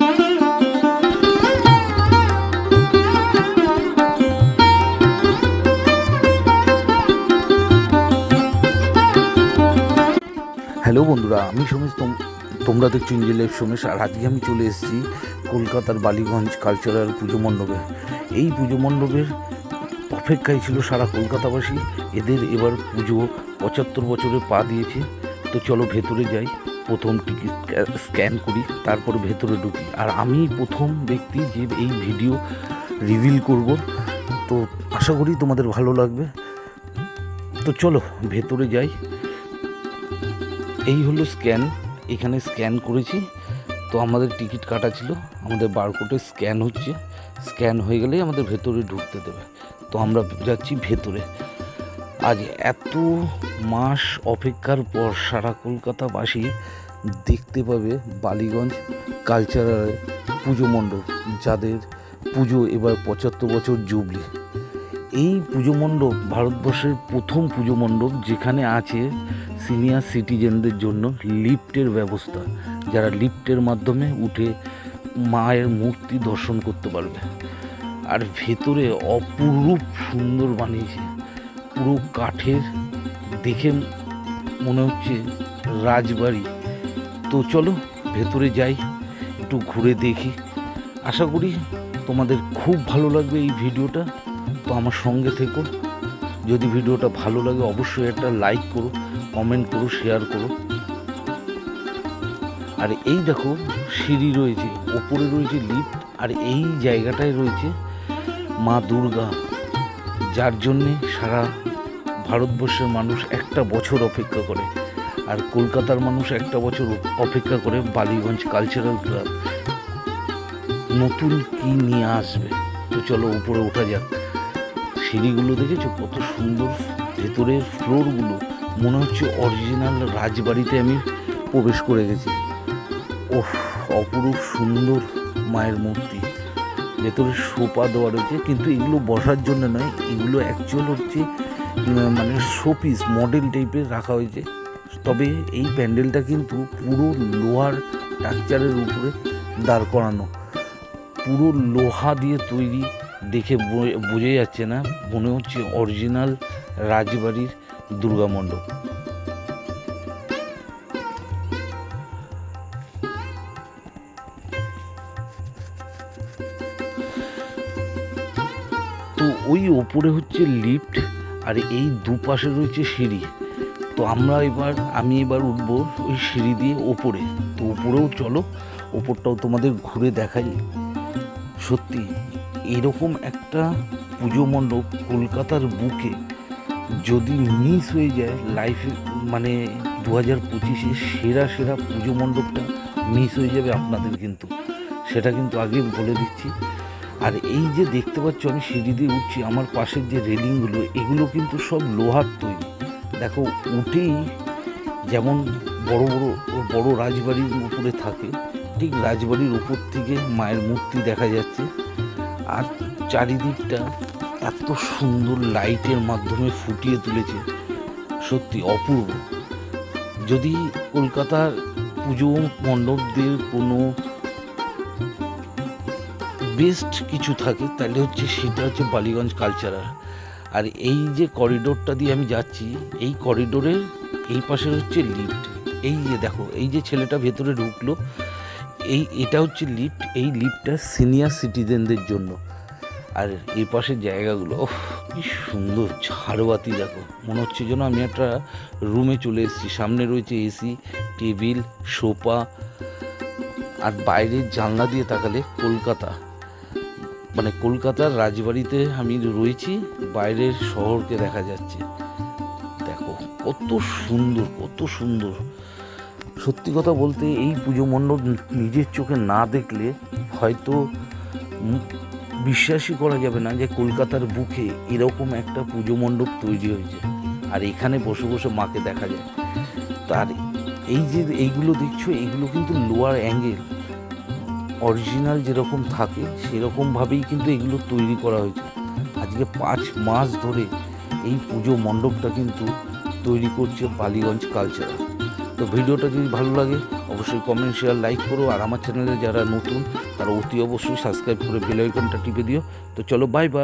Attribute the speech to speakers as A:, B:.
A: Hello বন্ধুরা, আমি সোমেশ তোম- তোমরা দেখছ ইঞ্জেলের সোমেশ আর আজকে আমি চলে এসেছি কলকাতার বালিগঞ্জ কালচারাল পুজো মণ্ডপে। এই পুজো মণ্ডপের অপেক্ষায় ছিল সারা কলকাতাবাসী। এদের এবার পুজো পঁচাত্তর বছরে পা দিয়েছে। তো চলো ভেতরে যাই। প্রথম টিকিট স্ক্যান করি, তারপর ভেতরে ঢুকি। আর আমি প্রথম ব্যক্তি যে এই ভিডিও রিভিল করব। তো আশা করি তোমাদের ভালো লাগবে। তো চলো, ভেতরে যাই। এই হলো স্ক্যান। এখানে স্ক্যান করেছি। তো আমাদের টিকিট কাটা ছিল। আমাদের বারকোডে স্ক্যান হচ্ছে। স্ক্যান হয়ে গেলেই আমাদের ভেতরে ঢুকতে দেবে। তো আমরা যাচ্ছি ভেতরে। আজ এত মাস অপেক্ষার পর সারা কলকাতাবাসী দেখতে পাবে বালিগঞ্জ কালচারাল পুজো মণ্ডপ, যাদের পুজো এবার পঁচাত্তর বছর জুবলি। এই পুজো মণ্ডপ ভারতবর্ষের প্রথম পুজো মণ্ডপ যেখানে আছে সিনিয়র সিটিজেনদের জন্য লিফটের ব্যবস্থা, যারা লিফটের মাধ্যমে উঠে মায়ের মূর্তি দর্শন করতে পারবে। আর ভেতরে অপরূপ সুন্দর বানিয়েছে পুরো কাঠের দেখে মনে হচ্ছে রাজবাড়ি। তো চলো, ভেতরে যাই, একটু ঘুরে দেখি। আশা করি তোমাদের খুব ভালো লাগবে এই ভিডিওটা। তো আমার সঙ্গে থেকো। যদি ভিডিওটা ভালো লাগে, অবশ্যই একটা লাইক করো কমেন্ট করো শেয়ার করো। আর এই দেখো, সিঁড়ি রয়েছে, ওপরে রয়েছে লিফট আর এই জায়গাটায় রয়েছে মা দুর্গা। যার জন্যে সারা ভারতবর্ষের মানুষ একটা বছর অপেক্ষা করে, আর কলকাতার মানুষ একটা বছর অপেক্ষা করে বালিগঞ্জ কালচারাল ক্লাব নতুন কি নিয়ে আসবে? তো চলো উপরে ওঠা যাক। সিঁড়িগুলো দেখেছ? কত সুন্দর ভেতরের ফ্লোরগুলো। মনে হচ্ছে অরিজিনাল রাজবাড়িতে আমি প্রবেশ করে গেছি। ওহ, অপরূপ সুন্দর মায়ের মূর্তি। ভেতরে সোপা দেওয়া রয়েছে, কিন্তু এগুলো বসার জন্য নয়, এগুলো অ্যাকচুয়াল হচ্ছে মানে শোপিস মডেল টাইপের রাখা হয়েছে। তবে এই প্যান্ডেলটা কিন্তু পুরো লোহার স্ট্রাকচারের উপরে দাঁড় করানো। পুরো লোহা দিয়ে তৈরি দেখে বোঝা যাচ্ছে না। মনে হচ্ছে অরিজিনাল রাজবাড়ির দুর্গা মণ্ডপ। তো ওই ওপরে হচ্ছে লিফট আর এই দুপাশে রয়েছে সিঁড়ি। তো আমরা এবার, আমি এবার উঠবো ওই সিঁড়ি দিয়ে ওপরে। তো উপরেও চলো, ওপরটাও তোমাদের ঘুরে দেখাই। সত্যি, এরকম একটা পুজো মণ্ডপ কলকাতার বুকে যদি মিস হয়ে যায় লাইফে মানে দু হাজার পঁচিশে সেরা সেরা পুজো মণ্ডপটা মিস হয়ে যাবে আপনাদের কিন্তু। সেটা কিন্তু আগে বলে দিচ্ছি। আর এই যে দেখতে পাচ্ছ আমি সিঁড়ি দিয়ে উঠছি, আমার পাশের যে রেলিংগুলো, এগুলো কিন্তু সব লোহার তৈরি। দেখো, উঠেই যেমন বড় বড় বড় রাজবাড়ির উপরে থাকে, ঠিক রাজবাড়ির উপর থেকে মায়ের মূর্তি দেখা যাচ্ছে। আর চারিদিকটা এত সুন্দর লাইটের মাধ্যমে ফুটিয়ে তুলেছে, সত্যি অপূর্ব। যদি কলকাতার পুজো মণ্ডপদের কোনো বেস্ট কিছু থাকে, তাহলে হচ্ছে সেটা হচ্ছে বালিগঞ্জ কালচারাল আর এই যে করিডোরটা দিয়ে আমি যাচ্ছি, এই করিডোরের এই পাশে হচ্ছে লিফট এই যে দেখো, এই যে ছেলেটা ভেতরে ঢুকলো, এই, এটা হচ্ছে লিফট এই লিফটটা সিনিয়র সিটিজেনদের জন্য। আর এই পাশের জায়গাগুলো কি সুন্দর, ঝাড়বাতি দেখো। মনে হচ্ছে যেন আমি একটা রুমে চলে এসেছি। সামনে রয়েছে এসি টেবিল সোফা আর বাইরের জানলা দিয়ে তাকালে কলকাতা। মানে কলকাতার রাজবাড়িতে আমি রয়েছি, বাইরের শহরকে দেখা যাচ্ছে। দেখো, কত সুন্দর কত সুন্দর। সত্যি কথা বলতে, এই পুজো মণ্ডপ নিজের চোখে না দেখলে হয়তো বিশ্বাসই করা যাবে না যে কলকাতার বুকে এরকম একটা পুজো মণ্ডপ তৈরি হয়েছে। আর এখানে বসে বসে মাকে দেখা যায়। তার এই যে এইগুলো দেখছ এইগুলো কিন্তু লোয়ার অ্যাঙ্গেল অরিজিনাল যেরকম থাকে সেরকমভাবেই কিন্তু এগুলো তৈরি করা হয়েছে। আজকে পাঁচ মাস ধরে এই পুজো মণ্ডপটা কিন্তু তৈরি করছে বালিগঞ্জ কালচারাল তো ভিডিওটা যদি ভালো লাগে, অবশ্যই কমেন্ট শেয়ার লাইক করো। আর আমার চ্যানেলে যারা নতুন, তারা অতি অবশ্যই সাবস্ক্রাইব করে বেল আইকনটা টিপে দিও। তো চলো বাই বাই